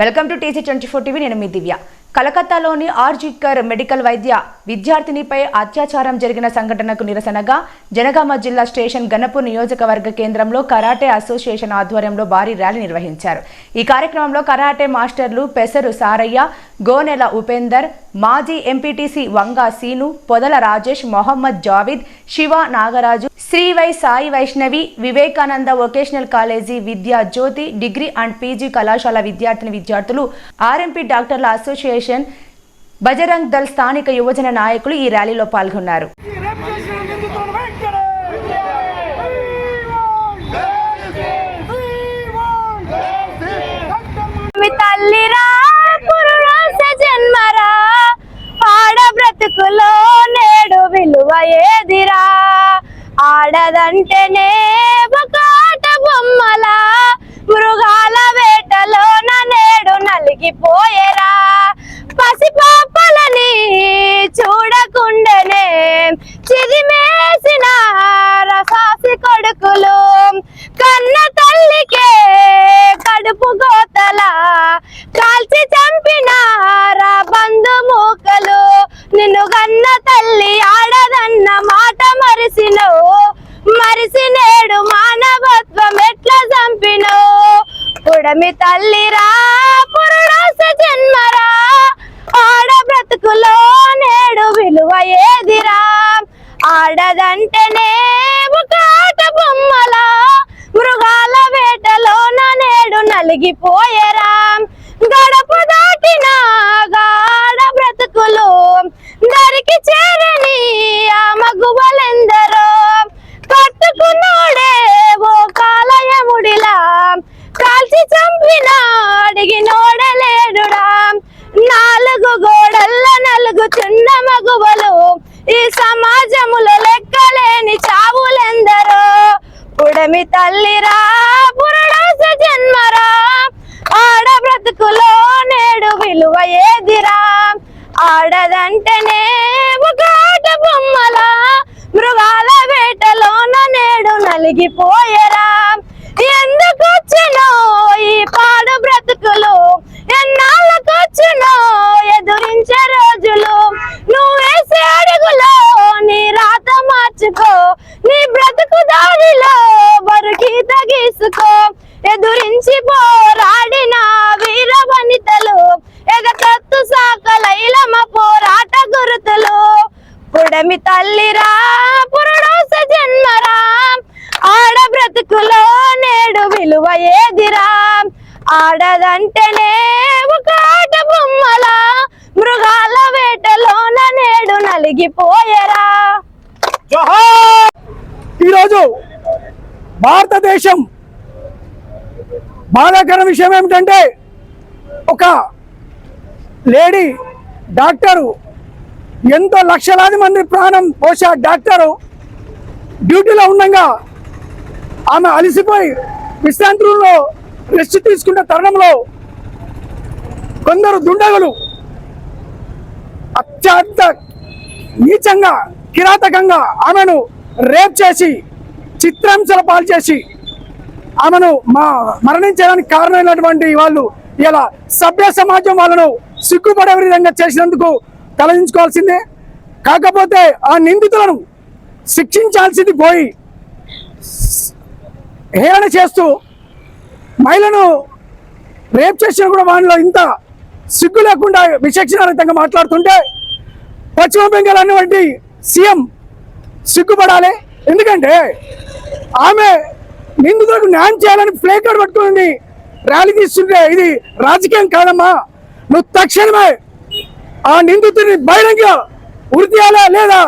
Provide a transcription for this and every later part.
Welcome to TC twenty four TV నేను మీ దివ్య. కలకత్తాలోని RG Kar medical వైద్య విద్యార్థినిపై అత్యాచారం జరిగిన సంఘటనకు నిరసనగా జనగామ జిల్లా స్టేషన్ గణపూర్ నియోజకవర్గ కేంద్రంలో కరాటే అసోసియేషన్ ఆధ్వర్యంలో భారీ ర్యాలీ నిర్వహించారు. ఈ కార్యక్రమంలో కరాటే మాస్టర్లు పెసరు సారయ్య గోనెల ఉపేందర్ మాజీ MPTC Vanga Seenu Podala Rajesh Mohammed Javid Shiva Nagaraju Srivai Sai Vaishnavi Vivekananda vocational college Vidya Jyothi degree and PG కళాశాల విద్యార్థిని విద్యార్థులు ఆర్ఎంపీ డాక్టర్ల అసోసియేషన్ బజరంగ్ దళ్ స్థానిక యువజన నాయకులు ఈ ర్యాలీలో పాల్గొన్నారు రేపు చేసిన నిందితులను వెంటనే మీ తల్లిరా పురుష జన్మరా ఆడ బ్రతుకులో నేడు విలువ ఏదిరా ఆడదంటేనే ఒక ఆట బొమ్మలా మృగాల వేటలోన నేడు నలిగిపోయేరా. పసిపాపలని చూడకుండానే చిదిమేసిన రసాసి కొడుకులు కన్న పుడమి తల్లిరా పురుడోస జన్మరా. ఆడ బ్రతుకులో నేడు విలువ ఏదిరా? ఆడదంటేనే ఒక ఆట బొమ్మలా. మృగాల వేటలోన నేడు నలిగిపోయేరా. గడప దాటిన గాడ బ్రతుకులు. దరికి చేరని ఆ మగువలెందరో పుడమి తల్లిరా పురడాస జన్మరా. ఆడ బ్రతుకులో నేడు విలువ ఏదిరా. ఆడదంటేనే ఒక ఆట బొమ్మలా. మృగాల వేటలోన నేడు నలిగిపోయేరా. ఎందుకు వచ్చినో ఎదురించి పోరాడిన వీర వనితలు ఎగతత్తు సాకలైలమ పోరాట గురుతులు. పుడమి తల్లిరా పురుడోస జన్మరా ఆడ బ్రతుకులో నేడు విలువ ఏదిరా? ఆడదంటేనే ఒక ఆట బొమ్మలా మృగాల వేటలోన నేడు నలిగిపోయరా? ఈరోజు భారతదేశం బాధాకర విషయం ఏమిటంటే ఒక లేడీ డాక్టరు ఎంతో లక్షలాది మంది ప్రాణం పోసే డాక్టరు డ్యూటీలో ఉండగా ఆమె అలసిపోయి విశ్రాంతి రూమ్లో రెస్ట్ తీసుకున్న తరుణంలో కొందరు దుండగులు అత్యంత నీచంగా కిరాతకంగా ఆమెను రేప్ చేసి చిత్రాంశాల పాలు చేసి ఆమెను మా మరణించడానికి కారణమైనటువంటి వాళ్ళు ఇలా సభ్య సమాజం వాళ్ళను సిగ్గుపడే విధంగా చేసినందుకు తలదించుకోవాల్సిందే కాకపోతే ఆ నిందితులను శిక్షించాల్సింది పోయి హేళన చేస్తూ మహిళను రేప్ చేసిన కూడా వాళ్ళలో ఇంత సిగ్గు లేకుండా విచక్షణారహితంగా మాట్లాడుతుంటే పశ్చిమ బెంగాల్ అనేటువంటి సీఎం సిగ్గుపడాలి. ఎందుకంటే ఆమె నిందితులకు న్యాయం చేయాలని ప్లే కార్డ్ పట్టుకుంది. ర్యాలీ తీస్తుంటే ఇది రాజకీయం కాదమ్మా. నువ్వు తక్షణమే ఆ నిందితుడిని బహిరంగ ఉరి తీయాలా లేదా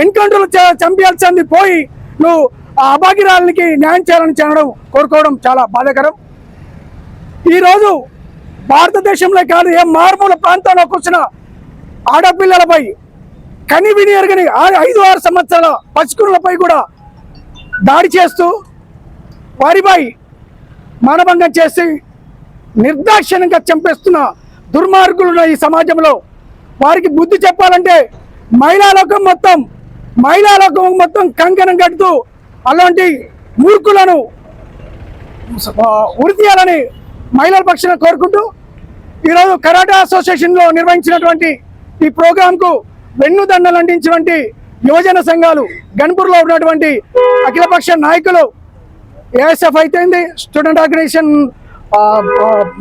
ఎన్కౌంటర్లు చంపించాల్సింది పోయి నువ్వు ఆ అభాగ్యరాలకి న్యాయం చేయాలని చెప్పడం కోరుకోవడం చాలా బాధాకరం. ఈరోజు భారతదేశంలో కాదు ఏ మారుమూల ప్రాంతంలో కూర్చున్న ఆడపిల్లలపై కని విని ఎరగని ఆ- ఐదు ఆరు సంవత్సరాల పసికురులపై కూడా దాడి చేస్తూ వారిపై మానభంగం చేసి నిర్దాక్షిణ్యంగా చంపేస్తున్న దుర్మార్గులు ఉన్న ఈ సమాజంలో వారికి బుద్ధి చెప్పాలంటే మహిళాలోకం మొత్తం మహిళాలోకం మొత్తం కంకణం కడుతూ అలాంటి మూర్ఖులను ఉరితీయాలని మహిళల పక్షాన కోరుకుంటూ ఈరోజు కరాటే అసోసియేషన్లో నిర్వహించినటువంటి ఈ ప్రోగ్రాంకు వెన్నుదండలు అందించినటువంటి యువజన సంఘాలు గన్పూర్లో ఉన్నటువంటి అఖిలపక్ష నాయకులు ఏఎస్ఎఫ్ అయితేంది స్టూడెంట్ ఆర్గనైజేషన్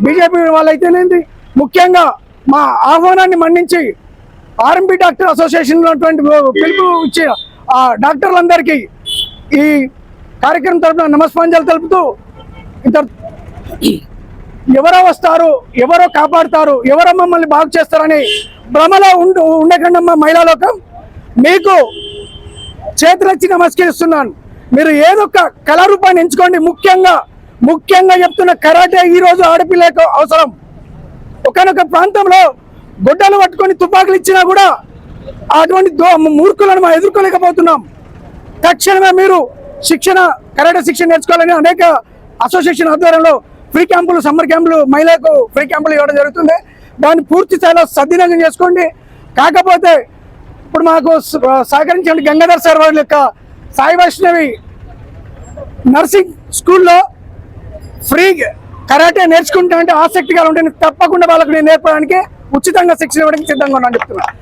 బీజేపీ వాళ్ళైతేనేంది? ముఖ్యంగా మా ఆహ్వానాన్ని మన్నించి ఆర్ఎంపీ డాక్టర్ అసోసియేషన్ ఉన్నటువంటి పిలుపు ఇచ్చిన ఆ డాక్టర్లందరికీ ఈ కార్యక్రమం తరపున నమస్పాంజలు తెలుపుతూ ఇంత ఎవరో వస్తారు ఎవరో కాపాడుతారు ఎవరో మమ్మల్ని బాగు చేస్తారని భ్రమలో ఉండు ఉండకండి మహిళా లోకం. మీకు చేతులెత్తి నమస్కరిస్తున్నాను. మీరు ఏదో ఒక కళారూపాన్ని ఎంచుకోండి. ముఖ్యంగా ముఖ్యంగా చెప్తున్న కరాటే ఈ రోజు ఆడపిల్లకు అవసరం. ఒకనొక ప్రాంతంలో గొడ్డలు పట్టుకొని తుపాకులు ఇచ్చినా కూడా అటువంటి దో మూర్ఖులను మనం ఎదుర్కోలేకపోతున్నాం. తక్షణమే మీరు శిక్షణ కరాటే శిక్షణ నేర్చుకోవాలని అనేక అసోసియేషన్ ఆధ్వర్యంలో ఫ్రీ క్యాంపులు సమ్మర్ క్యాంపులు మహిళలకు ఫ్రీ క్యాంపులు ఇవ్వడం జరుగుతుంది. దాన్ని పూర్తి స్థాయిలో సద్వినియోగం చేసుకోండి కాకపోతే ఇప్పుడు మాకు స- సహకరించిన గంగాధర్ సార్ వారి యొక్క సాయి వైష్ణవి నర్సింగ్ స్కూల్లో ఫ్రీ కరాటే నేర్చుకుంటా అంటే ఆసక్తిగా ఉంటే తప్పకుండా వాళ్ళకు నేను నేర్పడానికి ఉచితంగా శిక్షణ ఇవ్వడానికి సిద్ధంగా ఉన్నాను చెప్తున్నాను